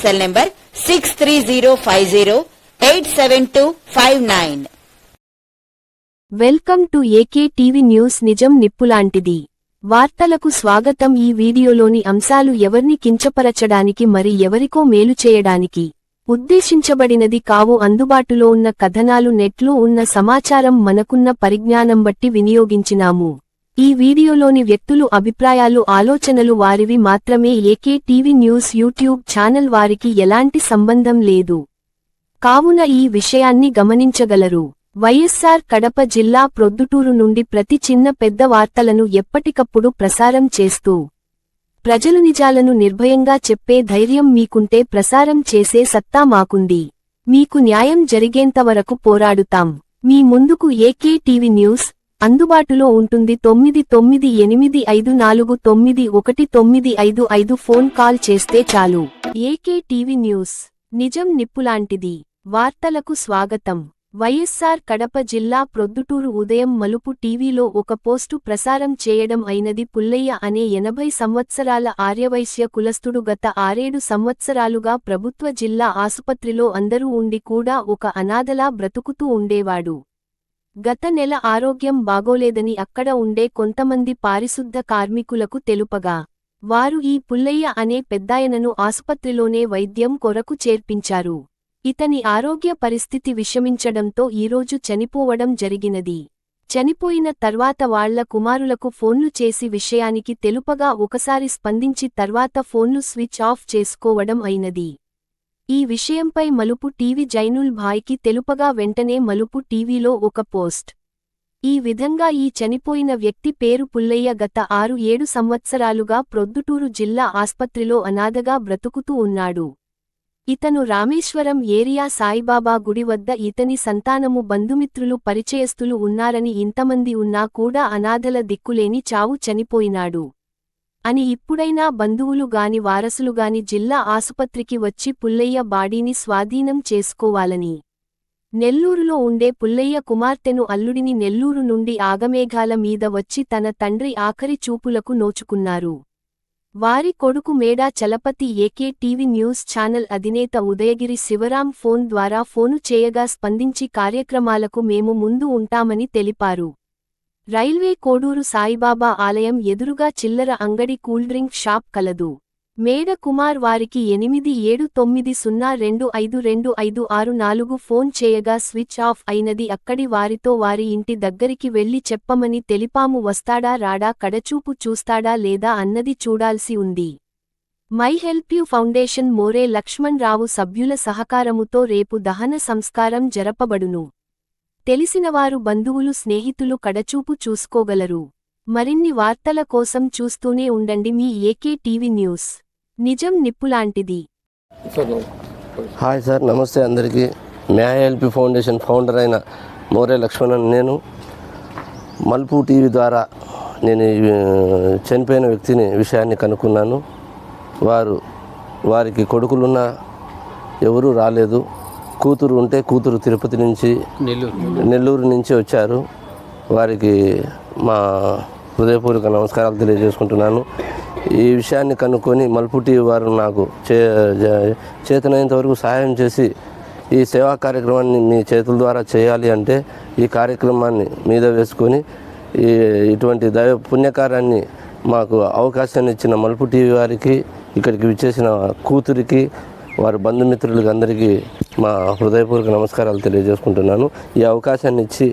Cell number six three zero five zero eight seven two five nine welcome to AK TV news నిజం నిప్పులాంటిది. వార్తలకు స్వాగతం ఈ వీడియోలోని అంశాలు ఎవర్ని కించపరచడానికి మరి ఎవరికో మేలు చేయడానికి. ఉద్దేశించబడినది కావు అందుబాటులో ఉన్న కథనాలు నెట్లో ఉన్న సమాచారం మనకున్న పరిజ్ఞానం బట్టి వినియోగించినాము. ఈ వీడియోలోని వ్యక్తులు అభిప్రాయాలు ఆలోచనలు వారివి మాత్రమే. AK TV news YouTube channel వారికి ఎలాంటి సంబంధం లేదు. కావున ఈ విషయాన్ని గమనించగలరు. వైఎస్సార్ కడప జిల్లా ప్రొద్దుటూరు నుండి ప్రతి చిన్న పెద్ద వార్తలను ఎప్పటికప్పుడు ప్రసారం చేస్తూ ప్రజలు నిజాలను నిర్భయంగా చెప్పే ధైర్యం మీకుంటే ప్రసారం చేసే సత్తా మాకుంది. మీకు న్యాయం జరిగేంతవరకు పోరాడుతాం. మీ ముందుకు ఏకే టీవీ న్యూస్ అందుబాటులో ఉంటుంది తొమ్మిది తొమ్మిది ఎనిమిది ఐదు నాలుగు తొమ్మిది ఒకటి తొమ్మిది ఐదు ఐదు ఫోన్ కాల్ చేస్తే చాలు. ఏకే టీవీ న్యూస్ నిజం నిప్పులాంటిది. వార్తలకు స్వాగతం. వైఎస్సార్ కడప జిల్లా ప్రొద్దుటూరు ఉదయం మలుపు టీవీలో ఒక పోస్టు ప్రసారం చేయడం అయినది పుల్లయ్య అనే ఎనభై సంవత్సరాల ఆర్యవైశ్య కులస్థుడు గత ఆరేడు సంవత్సరాలుగా ప్రభుత్వ జిల్లా ఆసుపత్రిలో అందరూ ఉండి కూడా ఒక అనాథలా బ్రతుకుతూ ఉండేవాడు. గత నెల ఆరోగ్యం బాగోలేదని అక్కడ ఉండే కొంతమంది పారిశుద్ధ కార్మికులకు తెలుపగా వారు ఈ పుల్లయ్య అనే పెద్దాయనను ఆసుపత్రిలోనే వైద్యం కొరకు చేర్పించారు. ఇతని ఆరోగ్య పరిస్థితి విషమించడంతో ఈరోజు చనిపోవడం జరిగినది. చనిపోయిన తర్వాత వాళ్ళ కుమారులకు ఫోన్లు చేసి విషయానికి తెలుపగా ఒకసారి స్పందించి తర్వాత ఫోన్లు స్విచ్ ఆఫ్ చేసుకోవడం అయినది. ఈ విషయంపై మలుపు టీవీ జైనుల్ భాయ్కి తెలుపగా వెంటనే మలుపు టీవీలో ఒక పోస్ట్. ఈ విధంగా ఈ చనిపోయిన వ్యక్తి పేరు పుల్లయ్య గత ఆరు ఏడు సంవత్సరాలుగా ప్రొద్దుటూరు జిల్లా ఆస్పత్రిలో అనాథగా బ్రతుకుతూ ఉన్నాడు. ఇతను రామేశ్వరం ఏరియా సాయిబాబా గుడి వద్ద ఇతని సంతానము బంధుమిత్రులు పరిచయస్తులు ఉన్నారని ఇంతమంది ఉన్నా కూడా అనాథల దిక్కులేని చావు చనిపోయినాడు. అని ఇప్పుడైనా బంధువులు గాని వారసులుగాని జిల్లా ఆసుపత్రికి వచ్చి పుల్లయ్య బాడీని స్వాధీనం చేసుకోవాలని. నెల్లూరులో ఉండే పుల్లయ్య కుమార్తెను అల్లుడిని నెల్లూరు నుండి ఆగమేఘాల మీద వచ్చి తన తండ్రి ఆఖరి చూపులకు నోచుకున్నారు. వారి కొడుకు Meda Chalapathi AK TV news channel అధినేత ఉదయగిరి శివరాం ఫోన్ ద్వారా ఫోను చేయగా స్పందించి కార్యక్రమాలకు మేము ముందు ఉంటామని తెలిపారు. రైల్వే కోడూరు సాయిబాబా ఆలయం ఎదురుగా చిల్లర అంగడి కూల్డ్రింక్ షాప్ కలదు. మేడ కుమార్ వారికి ఎనిమిది ఏడు తొమ్మిది సున్నా రెండు ఐదు రెండు ఐదు ఆరు నాలుగు ఫోన్ చేయగా స్విచ్ ఆఫ్ అయినది అక్కడి వారితో వారి ఇంటి దగ్గరికి వెళ్ళి చెప్పమని తెలిపాము వస్తాడా రాడా కడచూపు చూస్తాడా లేదా అన్నది చూడాల్సి ఉంది. My help you foundation More Lakshman Rao సభ్యుల సహకారముతో రేపు దహన సంస్కారం జరపబడును. తెలిసినవారు బంధువులు స్నేహితులు కడచూపు చూసుకోగలరు. మరిన్ని వార్తల కోసం చూస్తూనే ఉండండి మీ ఏకే టీవీ న్యూస్. నిజం నిప్పులాంటిది. హాయ్ సార్ నమస్తే అందరికీ. మ్యాఎల్పి ఫౌండేషన్ ఫౌండర్ అయిన మోరే లక్ష్మణన్ నేను. మల్పు టీవీ ద్వారా నేను చనిపోయిన వ్యక్తిని విషయాన్ని కనుక్కున్నాను. వారు వారికి కొడుకులున్న ఎవరూ రాలేదు. కూతురు ఉంటే కూతురు తిరుపతి నుంచి నెల్లూరు. నుంచి వచ్చారు. వారికి మా హృదయపూర్వక నమస్కారాలు తెలియజేసుకుంటున్నాను. ఈ విషయాన్ని కనుక్కొని మల్పు టీవీ వారు నాకు చే చేతనైనంత వరకు సహాయం చేసి ఈ సేవా కార్యక్రమాన్ని మీ చేతుల ద్వారా చేయాలి అంటే ఈ కార్యక్రమాన్ని మీద వేసుకొని ఈ ఇటువంటి దైవ పుణ్యకార్యాన్ని మాకు అవకాశాన్ని ఇచ్చిన మలుపు టీవీ వారికి ఇక్కడికి విచ్చేసిన కూతురికి వారి బంధుమిత్రులకి అందరికీ మా హృదయపూర్వక నమస్కారాలు తెలియజేసుకుంటున్నాను. ఈ అవకాశాన్ని ఇచ్చి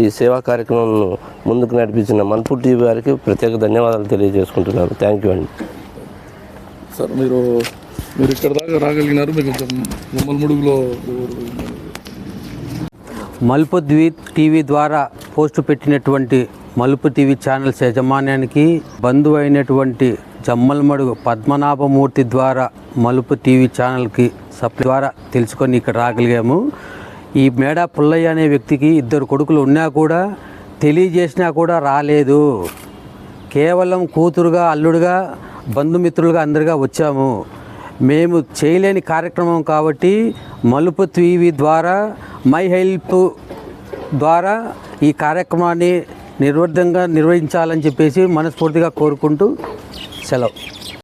ఈ సేవా కార్యక్రమంను ముందుకు నడిపించిన మల్పు టీవీ వారికి ప్రత్యేక ధన్యవాదాలు తెలియజేసుకుంటున్నాను. థ్యాంక్ యూ అండి. సార్ మీరు మీరు ఇక్కడ దాకా రాగలిగినారు మీకు ముమ్మలముడుగులో మలుపు ద్వీ టీవీ ద్వారా పోస్టు పెట్టినటువంటి మలుపు టీవీ ఛానల్స్ యాజమాన్యానికి బంధువు అయినటువంటి జమ్మలమడుగు పద్మనాభమూర్తి ద్వారా మలుపు టీవీ ఛానల్కి సప్లై ద్వారా తెలుసుకొని ఇక్కడ రాగలిగాము. ఈ మేడా పుల్లయ్య అనే వ్యక్తికి ఇద్దరు కొడుకులు ఉన్నా కూడా తెలియజేసినా కూడా రాలేదు. కేవలం కూతురుగా అల్లుడుగా బంధుమిత్రులుగా అందరిగా వచ్చాము. మేము చేయలేని కార్యక్రమం కాబట్టి మలుపు టీవీ ద్వారా మై హెల్ప్ ద్వారా ఈ కార్యక్రమాన్ని నిర్వర్ధంగా నిర్వహించాలని చెప్పేసి మనస్ఫూర్తిగా కోరుకుంటూ Hello.